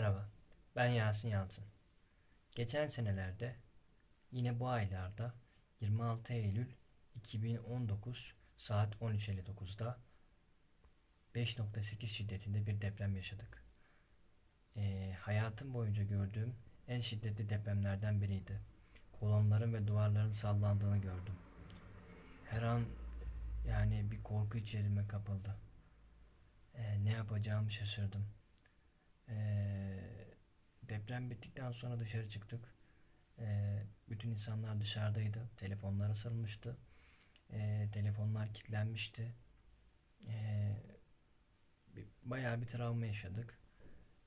Merhaba, ben Yasin Yalçın. Geçen senelerde, yine bu aylarda 26 Eylül 2019 saat 13.59'da 5.8 şiddetinde bir deprem yaşadık. Ee, hayatım boyunca gördüğüm en şiddetli depremlerden biriydi. Kolonların ve duvarların sallandığını gördüm. Her an yani bir korku içerime kapıldı. Ee, ne yapacağımı şaşırdım. Ee, deprem bittikten sonra dışarı çıktık. Ee, bütün insanlar dışarıdaydı. Telefonlar asılmıştı. Ee, telefonlar kilitlenmişti. Ee, bir- bayağı bir travma yaşadık.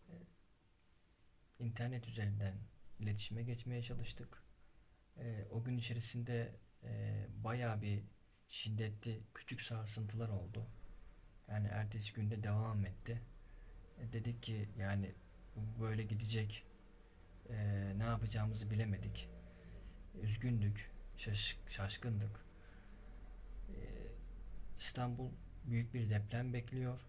Ee, İnternet üzerinden iletişime geçmeye çalıştık. Ee, o gün içerisinde e, bayağı bir şiddetli küçük sarsıntılar oldu. Yani ertesi günde devam etti. E, dedik ki yani böyle gidecek. E, ne yapacağımızı bilemedik. Üzgündük, şaş- şaşkındık. E, İstanbul büyük bir deprem bekliyor.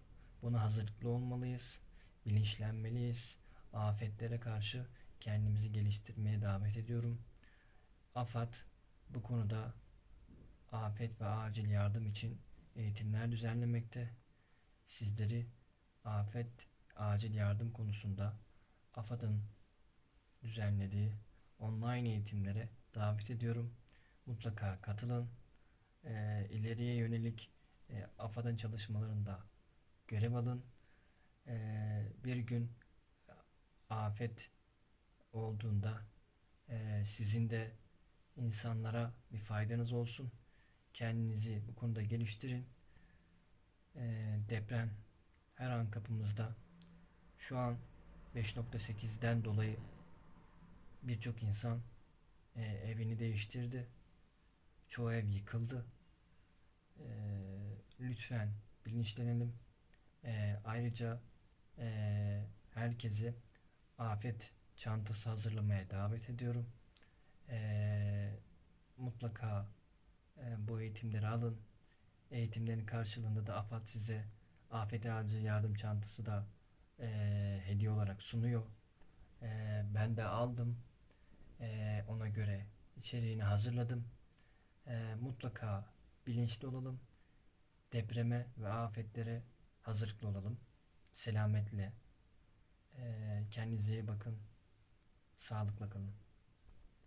Buna hazırlıklı olmalıyız. Bilinçlenmeliyiz. Afetlere karşı kendimizi geliştirmeye davet ediyorum. AFAD bu konuda afet ve acil yardım için eğitimler düzenlemekte. Sizleri afet acil yardım konusunda AFAD'ın düzenlediği online eğitimlere davet ediyorum. Mutlaka katılın. Ee, ileriye yönelik e, AFAD'ın çalışmalarında görev alın. Ee, bir gün afet olduğunda e, sizin de insanlara bir faydanız olsun. Kendinizi bu konuda geliştirin. Ee, deprem her an kapımızda. Şu an 5.8'den dolayı birçok insan e, evini değiştirdi. Çoğu ev yıkıldı. E, lütfen bilinçlenelim. E, ayrıca e, herkesi afet çantası hazırlamaya davet ediyorum. E, mutlaka e, bu eğitimleri alın. Eğitimlerin karşılığında da AFAD size afet acil yardım çantası da e, hediye olarak sunuyor. E, ben de aldım. E, ona göre içeriğini hazırladım. E, mutlaka bilinçli olalım. Depreme ve afetlere hazırlıklı olalım. Selametle. E, kendinize iyi bakın. Sağlıkla kalın.